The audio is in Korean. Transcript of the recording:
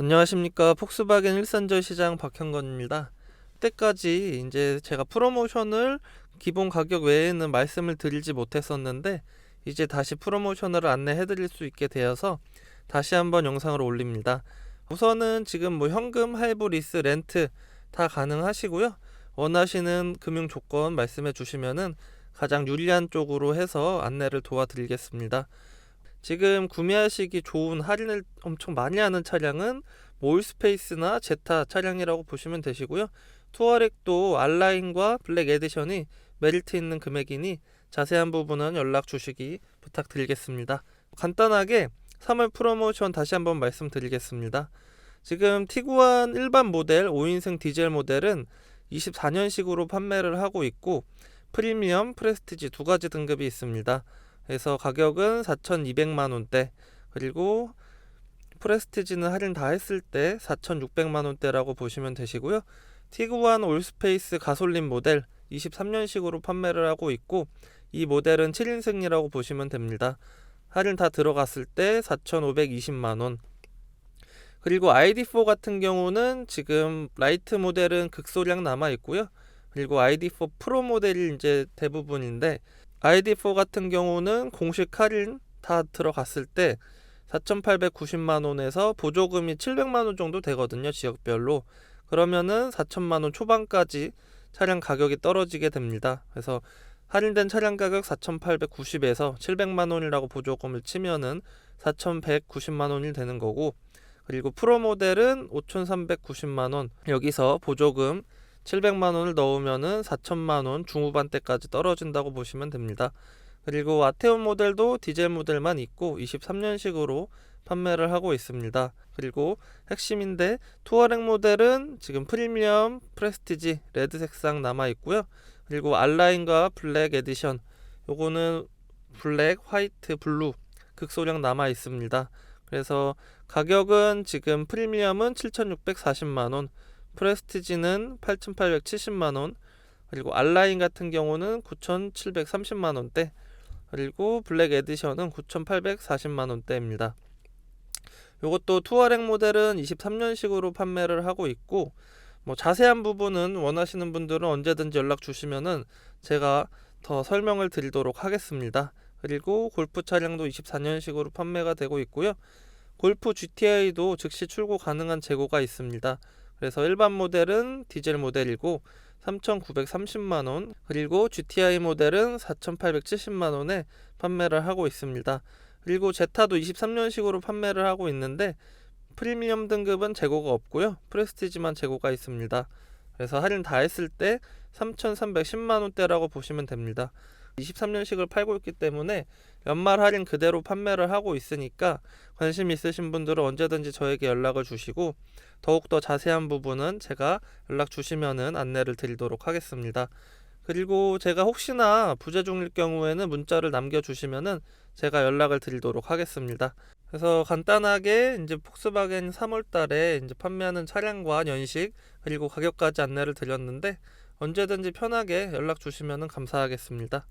안녕하십니까 폭스바겐 일산저 시장 박형건입니다. 때까지 이제 제가 프로모션을 기본 가격 외에는 말씀을 드리지 못했었는데 이제 다시 프로모션을 안내해 드릴 수 있게 되어서 다시 한번 영상을 올립니다. 우선은 지금 뭐 현금, 할부, 리스, 렌트 다 가능하시고요. 원하시는 금융 조건 말씀해 주시면은 가장 유리한 쪽으로 해서 안내를 도와드리겠습니다. 지금 구매하시기 좋은 할인을 엄청 많이 하는 차량은 몰스페이스나 제타 차량이라고 보시면 되시고요. 투어렉도 알라인과 블랙 에디션이 메리트 있는 금액이니 자세한 부분은 연락 주시기 부탁드리겠습니다. 간단하게 3월 프로모션 다시 한번 말씀드리겠습니다. 지금 티구안 일반 모델 5인승 디젤 모델은 24년식으로 판매를 하고 있고 프리미엄, 프레스티지 두 가지 등급이 있습니다. 그래서 가격은 4,200만 원대 그리고 프레스티지는 할인 다 했을 때 4,600만 원대라고 보시면 되시고요. 티구안 올스페이스 가솔린 모델 23년식으로 판매를 하고 있고 이 모델은 7인승이라고 보시면 됩니다. 할인 다 들어갔을 때 4,520만 원. 그리고 ID4 같은 경우는 지금 라이트 모델은 극소량 남아 있고요. 그리고 ID4 프로 모델이 이제 대부분인데 ID4 같은 경우는 공식 할인 다 들어갔을 때 4,890만 원에서 보조금이 700만 원 정도 되거든요. 지역별로. 그러면은 4천만 원 초반까지 차량 가격이 떨어지게 됩니다. 그래서 할인된 차량 가격 4,890에서 700만 원이라고 보조금을 치면은 4,190만 원이 되는 거고 그리고 프로 모델은 5,390만 원 여기서 보조금 700만 원을 넣으면은 4천만 원 중후반대까지 떨어진다고 보시면 됩니다. 그리고 아테온 모델도 디젤 모델만 있고 23년식으로 판매를 하고 있습니다. 그리고 핵심인데 투어렉 모델은 지금 프리미엄, 프레스티지, 레드 색상 남아 있고요. 그리고 알라인과 블랙 에디션 요거는 블랙, 화이트, 블루 극소량 남아 있습니다. 그래서 가격은 지금 프리미엄은 7,640만 원, 프레스티지는 8,870만 원, 그리고 알라인 같은 경우는 9,730만 원대, 그리고 블랙 에디션은 9,840만 원대입니다. 이것도 투어렉 모델은 23년식으로 판매를 하고 있고 뭐 자세한 부분은 원하시는 분들은 언제든지 연락 주시면은 제가 더 설명을 드리도록 하겠습니다. 그리고 골프 차량도 24년식으로 판매가 되고 있고요. 골프 GTI도 즉시 출고 가능한 재고가 있습니다. 그래서 일반 모델은 디젤 모델이고 3,930만 원, 그리고 GTI 모델은 4,870만 원에 판매를 하고 있습니다. 그리고 제타도 23년식으로 판매를 하고 있는데 프리미엄 등급은 재고가 없고요. 프레스티지만 재고가 있습니다. 그래서 할인 다 했을 때 3,310만 원대라고 보시면 됩니다. 23년식을 팔고 있기 때문에 연말 할인 그대로 판매를 하고 있으니까 관심 있으신 분들은 언제든지 저에게 연락을 주시고 더욱더 자세한 부분은 제가 연락 주시면은 안내를 드리도록 하겠습니다. 그리고 제가 혹시나 부재 중일 경우에는 문자를 남겨 주시면은 제가 연락을 드리도록 하겠습니다. 그래서 간단하게 이제 폭스바겐 3월 달에 이제 판매하는 차량과 연식 그리고 가격까지 안내를 드렸는데 언제든지 편하게 연락 주시면은 감사하겠습니다.